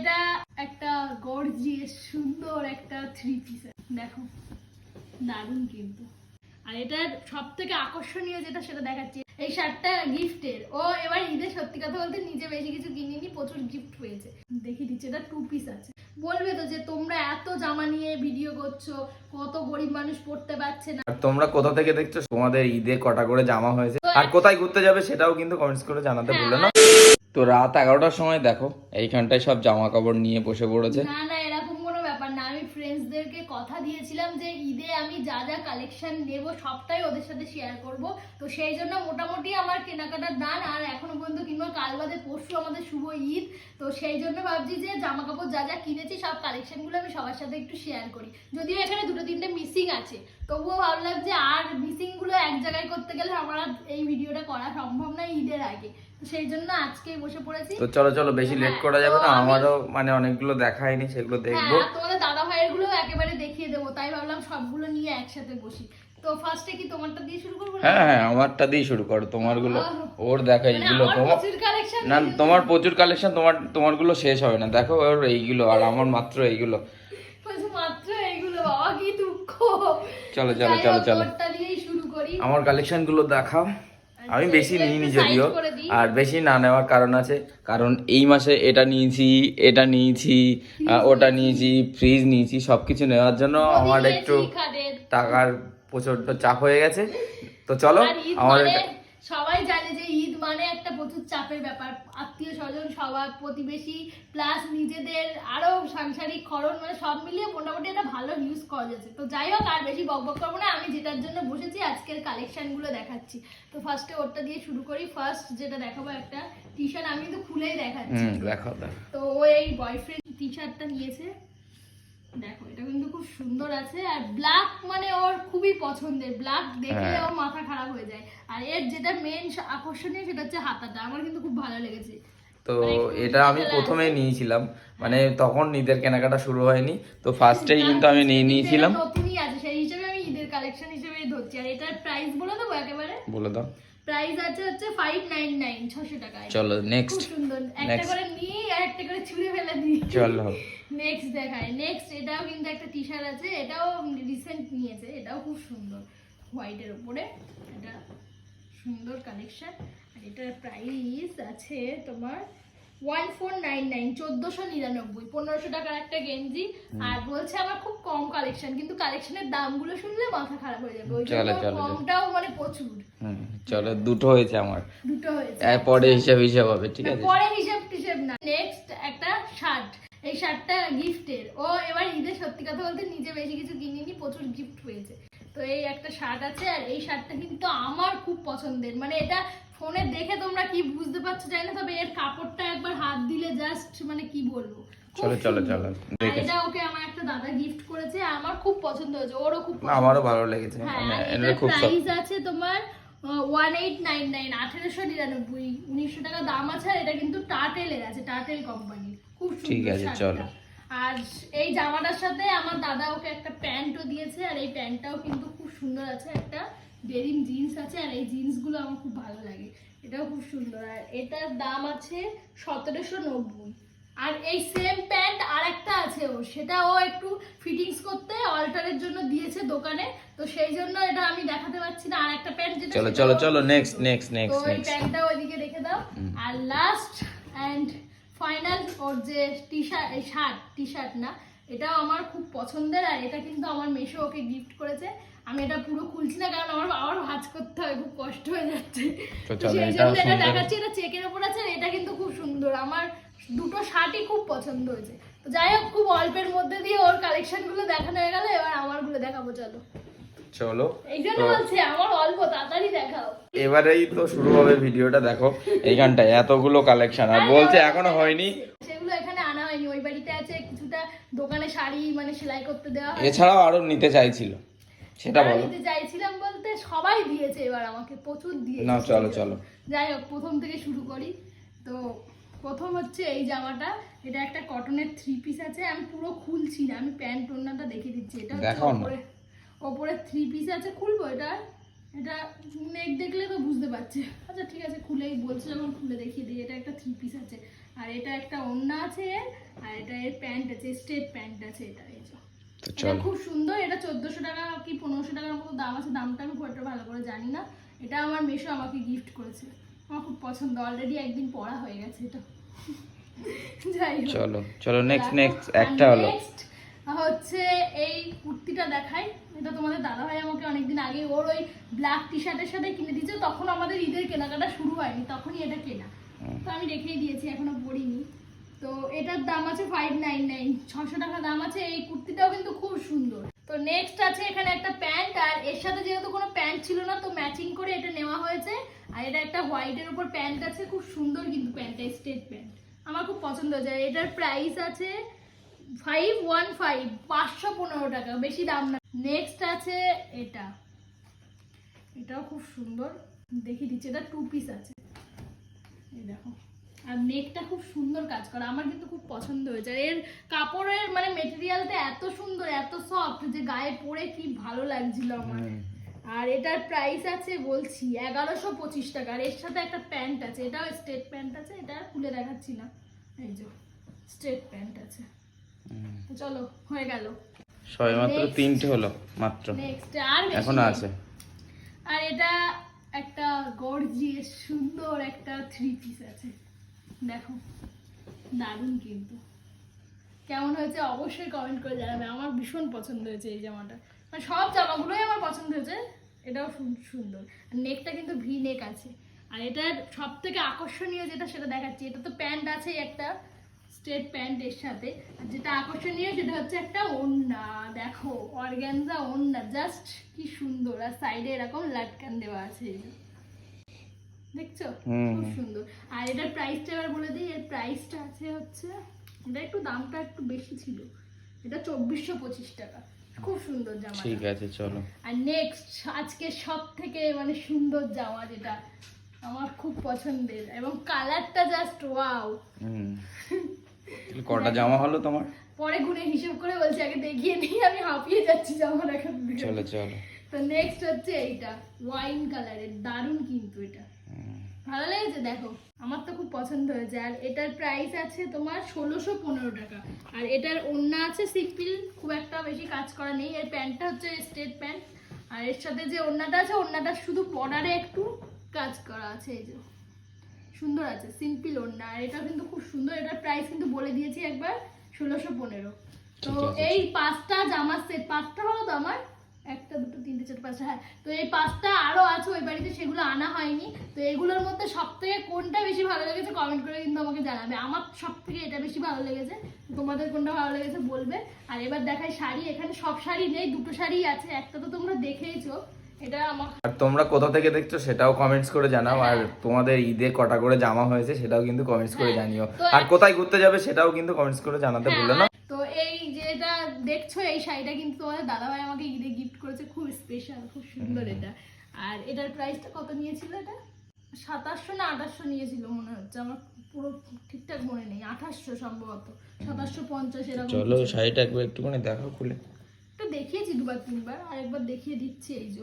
এটা একটা গর্জিয়াস সুন্দর একটা থ্রি পিস দেখো দারুণ কিন্তু। আর এটার সব থেকে আকর্ষণীয় যেটা সেটা দেখাচ্ছি। এই শার্টটা গিফটের। ও এবার ঈদে সত্যি কথা বলতে নিজে বেশি কিছু কিনিনি প্রচুর গিফট পেয়েছে দেখি দিচ্ছে এটা টু পিস আছে। বলবে তো যে তোমরা এত জামা নিয়ে ভিডিও করছ কত গরিব মানুষ পড়তে পারছে না। তোমরা কোথা থেকে দেখছ? তোমাদের ঈদে কটা করে জামা হয়েছে। আর কোথায় ঘুরতে যাবে সেটাও কিন্তু কমেন্টস করে জানাতে ভুলো না। তো রাত এগারোটার সময় দেখো, এইখানটায় সব জামা কাপড় নিয়ে বসে পড়েছে। না না, এরকম কোনো ব্যাপার না। আমি ফ্রেন্ডসদেরকে কথা দিয়েছিলাম যে, ঈদে আমি যা যা কালেকশন নেব, সবটাই ওদের সাথে শেয়ার করব। তো সেই জন্য মোটামুটি আমার কেনাকাটার দান, আর এখনও পর্যন্ত কিংবা কাল বাদে পরশু আমাদের শুভ ঈদ। তো সেই জন্য ভাবছি যে জামা কাপড় যা যা কিনেছি, সব কালেকশনগুলো আমি সবার সাথে একটু শেয়ার করি। যদিও এখানে দুটো তিনটে মিসিং আছে। তবুও ভাবলাম যে, আর মিসিংগুলো এক জায়গায় করতে গেলে আমার এই ভিডিওটা করা সম্ভব না ঈদের আগে। সেই জন্য আজকেই বসে পড়েছি। তো চলো চলো বেশি লেট হ্যাঁ, করা যাবে না। আমারও মানে অনেকগুলো দেখায়নি সেগুলো দেখব। হ্যাঁ তোমাদের দাদা ভাইয়েরগুলো একেবারে দেখিয়ে দেবো তাই ভাবলাম সবগুলো নিয়ে একসাথে বসি। তো ফার্স্টে কি তোমারটা দিয়ে শুরু করব? হ্যাঁ হ্যাঁ আমারটা দিয়ে শুরু করো তোমারগুলো ওর দেখা মানে এইগুলো তোমার না তোমার প্রচুর কালেকশন তোমার তোমারগুলো শেষ হবে না। দেখো ওর এইগুলো আর আমার মাত্র এইগুলো। মাত্র এইগুলো বাবা কি দুঃখ। চলো চলো চলো চলো। আমার কালেকশনগুলো দেখাও। আমি আচ্ছা, বেশি নিইনি যদিও। আর বেশি না নেওয়ার কারণ আছে। কারণ এই মাসে এটা নিয়েছি এটা নিয়েছি ওটা নিয়েছি। ফ্রিজ নিয়েছি সব কিছু নেওয়ার জন্য আমার একটু টাকার প্রচণ্ড চাপ হয়ে গেছে। তো চলো আমাদের মানে সবাই জানে যে ঈদ মানে একটা প্রচুর চাপের ব্যাপার। আত্মীয় স্বজন সবার প্রতিবেশী প্লাস নিজেদের আরও সাংসারিক খরচ মানে সব মিলিয়ে মোটামুটি একটা ভালো ইউজ করা যাচ্ছে। তো যাই হোক আর বেশি বকবক করব না আমি যেটার জন্য বসেছি আজকের কালেকশনগুলো দেখাচ্ছি। তো ফার্স্টে ওরটা দিয়ে শুরু করি। ফার্স্ট যেটা দেখাবো একটা টি শার্ট আমি কিন্তু খুলেই দেখাচ্ছি। দেখো তো ও এই বয়ফ্রেন্ড টি শার্টটা নিয়েছে। দেখো এটা কিন্তু খুব সুন্দর আছে আর ব্ল্যাক মানে ওর খুবই পছন্দের। ব্ল্যাক দেখলে হ্যাঁ। ওর মাথা খারাপ হয়ে যায়। আর এর যেটা মেন আকর্ষণীয় সেটা হচ্ছে হাতাটা। আমার কিন্তু খুব ভালো লেগেছে। তো মানে এটা আমি প্রথমে নিয়েছিলাম। মানে তখন ঈদের কেনাকাটা শুরু হয়নি। তো ফার্স্টেই কিন্তু আমি নিয়ে নিয়েছিলাম। নতুনই আছে। সেই হিসেবে আমি ঈদের কালেকশন হিসেবে ধরছি। আর এটার প্রাইস বলে দেবো একেবারে? বলে দাও। প্রাইস আছে হচ্ছে ফাইভ নাইন নাইন ছশো টাকা চলো নেক্সট সুন্দর। একটা করে নিয়ে আর একটা করে ছুঁড়ে ফেলে দিই। চলো। নেক্সট দেখায় নেক্সট এটাও কিন্তু একটা টি শার্ট আছে। এটাও রিসেন্ট নিয়েছে। এটাও খুব সুন্দর। হোয়াইটের উপরে এটা সুন্দর কালেকশন আর এটার প্রাইস আছে তোমার ওয়ান ফোর নাইন নাইন চোদ্দোশো নিরানব্বই পনেরোশো টাকার একটা গেঞ্জি। আর বলছে আমার খুব কম কালেকশন কিন্তু কালেকশনের দামগুলো শুনলে মাথা খারাপ হয়ে যাবে। ওই চলো, জন্য চলো, চলো। কমটাও মানে প্রচুর। চলো দুটো হয়েছে আমার। দুটো হয়েছে। পরে হিসাব হিসাব হবে ঠিক আছে? পরে হিসাব না। নেক্সট একটা শার্ট এই শার্টটা গিফটের ও এবার ঈদে সত্যি কথা বলতে নিজে বেশি কিছু কিনিনি প্রচুর গিফট হয়েছে তো এই একটা শার্ট আছে আর এই শার্টটা কিন্তু আমার খুব পছন্দের। মানে এটা ফোনে দেখে তোমরা কি বুঝতে পারছ জানি না তবে এর কাপড়টা একবার হাত দিলে জাস্ট মানে কি বলব? চলো চলো চলো দেখে এটা ওকে আমার একটা দাদা গিফট করেছে আমার খুব পছন্দ হয়েছে ওরও খুব আমারও ভালো লেগেছে। হ্যাঁ মানে এটা খুব প্রাইস আছে তোমার ওয়ান এইট নাইন নাইন আঠেরোশো নিরানব্বই উনিশশো টাকা দাম আছে আর এটা কিন্তু টাটেলের আছে টাটেল কোম্পানির। খুব ঠিক আছে, চলো। আর এই জামাটার সাথে আমার দাদা ওকে একটা প্যান্টও দিয়েছে আর এই প্যান্টটাও কিন্তু খুব সুন্দর আছে একটা ডেরিম জিন্স আছে আর এই জিন্সগুলো আমার খুব ভালো লাগে। এটাও খুব সুন্দর। আর এটার দাম আছে সতেরোশো নব্বই। আর এই সেম প্যান্ট আর একটা আছে ওর। সেটা ও একটু ফিটিংস করতে অল্টারের জন্য দিয়েছে দোকানে। তো সেই জন্য এটা আমি দেখাতে পারছি না। আর একটা প্যান্ট যেটা চলো চলো চলো নেক্সট নেক্সট নেক্সট নেক্সট প্যান্টটা ওইদিকে রেখে দাও। আর লাস্ট অ্যান্ড ফাইনাল ওর যে T shirt shirt T shirt না এটাও আমার খুব পছন্দের আর এটা কিন্তু আমার মেশো ওকে গিফট করেছে। আমি এটা পুরো খুলছি না কারণ আমার আবার ভাঁজ করতে হয় খুব কষ্ট হয়ে যাচ্ছে। সেই জন্য এটা। দেখাচ্ছি এটা চেকের ওপর আছে এটা কিন্তু খুব সুন্দর। আমার দুটো শার্টই খুব পছন্দ হয়েছে। তো যাই হোক খুব অল্পের মধ্যে দিয়ে ওর কালেকশনগুলো দেখানো হয়ে গেল এবার আমারগুলো দেখাবো চলো। চলো। এই জন্য বলছি আমার অল্প তাড়াতাড়ি দেখাও। এবারেই তো শুরু হবে ভিডিওটা দেখো। এইখানটায় এতগুলো কালেকশন আর বলছে এখনও হয়নি। সেগুলো এখানে আনা হয়নি ওই দোকানে শাড়ি মানে সেলাই করতে দেওয়া এছাড়াও আরও নিতে চাইছিল। সেটা বলো। নিতে চাইছিলাম বলতে সবাই দিয়েছে এবার আমাকে প্রচুর দিয়েছে। না, চলো, চলো। যাই হোক প্রথম থেকে শুরু করি। তো প্রথম হচ্ছে এই জামাটা। এটা একটা কটনের থ্রি পিস আছে। আমি পুরো খুলছি না আমি প্যান্ট ওড়নাটা দেখে দিচ্ছি। এটা হচ্ছে ওপরে থ্রি পিস আছে খুলবো এটা? এটা নেক দেখলে তো বুঝতে পারছে। আচ্ছা ঠিক আছে খুলেই বলছে যখন খুলে দেখিয়ে দিই। এটা একটা থ্রি পিস আছে। আর এটা একটা ওড়না আছে। আর এটা এর প্যান্ট আছে স্ট্রেট প্যান্ট আছে এটা এই যে। এটা খুব সুন্দর এটা চোদ্দোশো টাকা কি পনেরোশো টাকার মতো দাম আছে দামটা আমি খুব একটা ভালো করে জানি না। এটা আমার মেশো আমাকে গিফট করেছে। আমার খুব পছন্দ অলরেডি একদিন পরা হয়ে গেছে এটা। চলো চলো নেক্সট নেক্সট একটা হলো। হচ্ছে এই কুর্তিটা দেখাই। এটা তোমাদের দাদা ভাই আমাকে অনেকদিন আগে ওর ওই ব্ল্যাক টি শার্টের সাথে কিনে দিয়েছে। তখন আমাদের ঈদের কেনাকাটা শুরু হয়নি তখনই এটা কেনা। তো আমি রেখেই দিয়েছি এখনও পরিনি তো এটার দাম আছে ফাইভ নাইন নাইন ছশো টাকা দাম আছে, এই কুর্তিটাও কিন্তু খুব সুন্দর। তো নেক্সট আছে এখানে একটা প্যান্ট, আর এর সাথে যেহেতু কোনো প্যান্ট ছিল না, তো ম্যাচিং করে এটা নেওয়া হয়েছে। আর এটা একটা হোয়াইটের উপর প্যান্ট আছে, খুব সুন্দর কিন্তু প্যান্টটা স্টেট প্যান্ট। আমার খুব পছন্দ হয়েছে। এটার প্রাইস আছে ফাইভ ওয়ান ফাইভ পাঁচশো পনেরো টাকা, বেশি দাম না। নেক্সট আছে এটা। এটাও খুব সুন্দর। দেখিয়ে দিচ্ছি, এটা টু পিস আছে। এই দেখো। আর নেকটা খুব সুন্দর কাজ করা। আমার কিন্তু খুব পছন্দ হয়েছে। এর কাপড়ের মানে মেটেরিয়ালটা এত সুন্দর এত সফট যে গায়ে পরে কি ভালো লাগছিল আমার। আর এটার প্রাইস আছে বলছি এগারোশো পঁচিশ টাকা। আর এর সাথে একটা প্যান্ট আছে। এটাও স্ট্রেট প্যান্ট আছে এটা আর খুলে দেখাচ্ছি না। এই যে স্ট্রেট প্যান্ট আছে। চলো হয়ে গেল। সবে মাত্র তিনটে হলো মাত্র। নেক্সট আর বেশি আছে। আর এটা একটা গর্জিয়াস সুন্দর একটা থ্রি পিস আছে। দেখো, দারুণ কিন্তু। কেমন হয়েছে অবশ্যই কমেন্ট করে জানাবে। আমার ভীষণ পছন্দ হয়েছে এই জামাটা। মানে সব জামাগুলোই আমার পছন্দ হয়েছে, এটাও সুন্দর। নেকটা কিন্তু ভি নেক আছে। আর এটার সব থেকে আকর্ষণীয় যেটা সেটা দেখাচ্ছি, এটা তো প্যান্ট আছে একটা স্ট্রেট প্যান্ট এর সাথে। আর যেটা আকর্ষণীয় সেটা হচ্ছে একটা ওড়না। দেখো অর্গ্যানজা ওড়না জাস্ট কি সুন্দর। আর সাইডে এরকম লাটকান দেওয়া আছে। দেখছ? খুব সুন্দর। আর এটার প্রাইসটা এবার বলে দিই এর প্রাইসটা আছে হচ্ছে এটা একটু দামটা একটু বেশি ছিল। এটা চব্বিশশো পঁচিশ টাকা। খুব সুন্দর জামা ঠিক আছে চলো। আর নেক্সট আজকে সব থেকে মানে সুন্দর জামা যেটা আমার খুব পছন্দের। এবং কালারটা জাস্ট ওয়াও হুম। কটা জামা হলো তোমার? পরে গুনে হিসেব করে বলছি আগে দেখিয়ে নিই আমি হাঁপিয়ে যাচ্ছি জামা দেখার দিকে। চলো চলো। তো নেক্সট হচ্ছে এইটা ওয়াইন কালারের দারুণ কিন্তু এটা। ভালো লেগেছে? দেখো আমার তো খুব পছন্দ হয়েছে। আর এটার প্রাইস আছে তোমার ষোলোশো পনেরো টাকা। আর এটার ওড়না আছে সিম্পল খুব একটা বেশি কাজ করা নেই। এর প্যান্টটা হচ্ছে স্ট্রেট প্যান্ট আর এর সাথে যে ওড়নাটা আছে ওড়নাটা শুধু বর্ডারে একটু কাজ করা আছে এই যে। সুন্দর আছে সিম্পল ওড়না। আর এটা কিন্তু খুব সুন্দর। এটার প্রাইস কিন্তু বলে দিয়েছি একবার ষোলোশো পনেরো। তো এই পাঁচটা জামার সেট পাঁচটা হলো তো আমার একটা দুটো তিনটে চারটে পাঁচটা হ্যাঁ। তো এই পাঁচটা আরও আছে ওই বাড়িতে সেগুলো আনা হয়নি। তো এগুলোর মধ্যে সব থেকে কোনটা বেশি ভালো লেগেছে কমেন্ট করে কিন্তু আমাকে জানাবে। আমার সব থেকে এটা বেশি ভালো লেগেছে। তোমাদের কোনটা ভালো লেগেছে বলবে। আর এবার দেখাই শাড়ি। এখানে সব শাড়ি নেই দুটো শাড়ি আছে। একটা তো তোমরা দেখেইছো। এটা আমার আর তোমরা কোথা থেকে দেখছ সেটাও কমেন্টস করে জানাও। আর তোমাদের ঈদে কটা করে জামা হয়েছে সেটাও কিন্তু কমেন্টস করে হ্যাঁ, জানিও। আর কোথায় ঘুরতে যাবে সেটাও কিন্তু কমেন্টস করে জানাতে না। হ্যাঁ, তো এই যেটা দেখছ এই শাড়িটা কিন্তু তোমাদের দাদাভাই আমাকে ঈদে করেছে খুব স্পেশাল খুব সুন্দর এটা। আর এটার প্রাইসটা কত নিয়েছিল এটা? সাতাশশো না আঠাশশো নিয়েছিল মনে হচ্ছে আমার পুরো ঠিকঠাক মনে নেই আঠাশশো সম্ভবত সাতাশশো পঞ্চাশ এরকম চলো শাড়িটা একবার একটুখানি দেখাও খুলে। এটা দেখিয়েছি দুবার তিনবার আর একবার দেখিয়ে দিচ্ছি এই যে।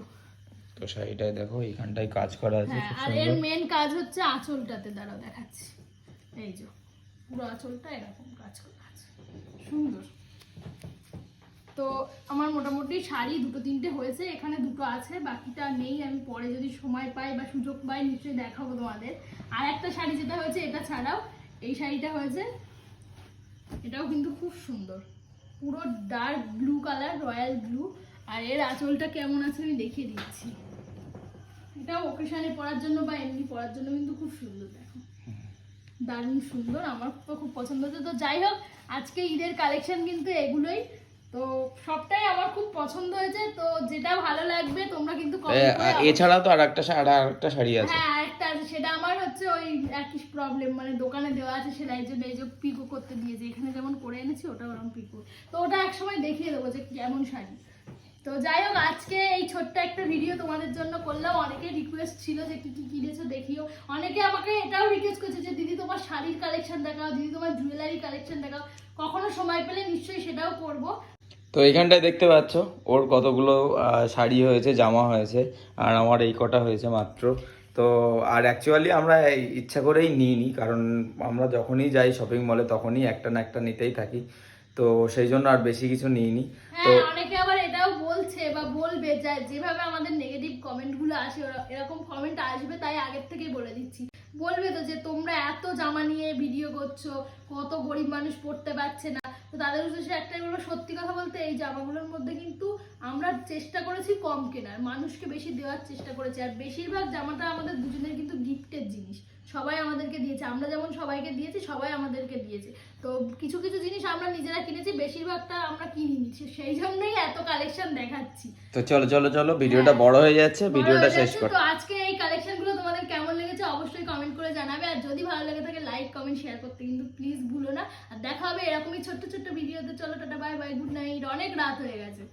তো শাড়িটায় দেখো এইখানটায় কাজ করা আছে হ্যাঁ আর এর মেন কাজ হচ্ছে আঁচলটাতে দাঁড়াও দেখাচ্ছি। এই যে পুরো আঁচলটা এরকম কাজ করা আছে। সুন্দর। তো আমার মোটামুটি শাড়ি দুটো তিনটে হয়েছে, এখানে দুটো আছে, বাকিটা নেই, আমি পরে যদি সময় পাই বা সুযোগ পাই নিশ্চয়ই দেখাবো তোমাদের। আর একটা শাড়ি যেটা হয়েছে, এটা ছাড়াও এই শাড়িটা হয়েছে, এটাও কিন্তু খুব সুন্দর। পুরো dark blue colour royal blue আর এর আঁচলটা কেমন আছে আমি দেখিয়ে দিচ্ছি। এটা ওকেশনে পরার জন্য বা এমনি পরার জন্য কিন্তু খুব সুন্দর, দেখো। দারুণ সুন্দর, আমার খুব পছন্দ হচ্ছে তো যাই হোক, আজকে ঈদের কালেকশন কিন্তু এগুলোই। তো সবটাই আমার খুব পছন্দ হয়েছে তো যেটা ভালো লাগবে তোমরা কিন্তু এছাড়াও তো আর একটা শাড়ি আর একটা শাড়ি আছে। হ্যাঁ আরেকটা আছে সেটা আমার হচ্ছে ওই একই প্রবলেম মানে দোকানে দেওয়া আছে সেটাই জন্য এই যে পিকো করতে দিয়েছে এখানে যেমন করে এনেছি ওটা ওরকম পিকো। তো ওটা একসময় দেখিয়ে দেবো যে কেমন শাড়ি। তো যাই হোক আজকে এই ছোট্ট একটা ভিডিও তোমাদের জন্য করলাম। অনেকে রিকোয়েস্ট ছিল যে কি কি কিনেছো দেখিও। অনেকে আমাকে এটাও রিকোয়েস্ট করেছে যে দিদি তোমার শাড়ির কালেকশন দেখাও দিদি তোমার জুয়েলারি কালেকশন দেখাও। কখনো সময় পেলে নিশ্চয়ই সেটাও করব। তো এখানটায় দেখতে পাচ্ছ ওর কতগুলো শাড়ি হয়েছে জামা হয়েছে আর আমার এই কটা হয়েছে মাত্র। তো আর অ্যাকচুয়ালি আমরা এই ইচ্ছা করেই নিই নি কারণ আমরা যখনই যাই শপিং মলে তখনই একটা না একটা নিতেই থাকি। তো সেই জন্য আর বেশি কিছু নিইনি। তো হ্যাঁ অনেকে আবার এটাও বলছে বা বলবে যে যেভাবে আমাদের নেগেটিভ কমেন্টগুলো আসে এরকম কমেন্ট আসবে, তাই আগের থেকেই বলে দিচ্ছি। বলবে তো যে, তোমরা এত জামা নিয়ে ভিডিও করছ, কত গরিব মানুষ পড়তে পারছে না। তো তাদের উদ্দেশ্যে একটাই বলব, সত্যি কথা বলতে এই জামাগুলোর মধ্যে কিন্তু আমরা চেষ্টা করেছি কম কেনার, মানুষকে বেশি দেওয়ার চেষ্টা করেছি। আর বেশিরভাগ জামাটা আমাদের দুজনের কিন্তু গিফটের জিনিস, সবাই আমাদেরকে দিয়েছে। আমরা যেমন সবাইকে দিয়েছি, সবাই আমাদেরকে দিয়েছে। কিছু কিছু জিনিস আমরা নিজেরা কিনেছি বেশিরভাগটা আমরা কিনিনি। সেই জন্যই এত কালেকশন দেখাচ্ছি। তো চলো চলো চলো ভিডিওটা বড় হয়ে যাচ্ছে ভিডিওটা হ্যাঁ। হয়ে শেষ কর। তো আজকে এই কালেকশনগুলো তোমাদের কেমন লেগেছে অবশ্যই কমেন্ট করে জানাবে। আর যদি ভালো লাগে থাকে লাইক কমেন্ট শেয়ার করতে কিন্তু প্লিজ ভুলো না। আর দেখা হবে এরকমই ছোট্ট ছোট্ট ভিডিওতে। চলো tata bye bye good night অনেক রাত হয়ে গেছে।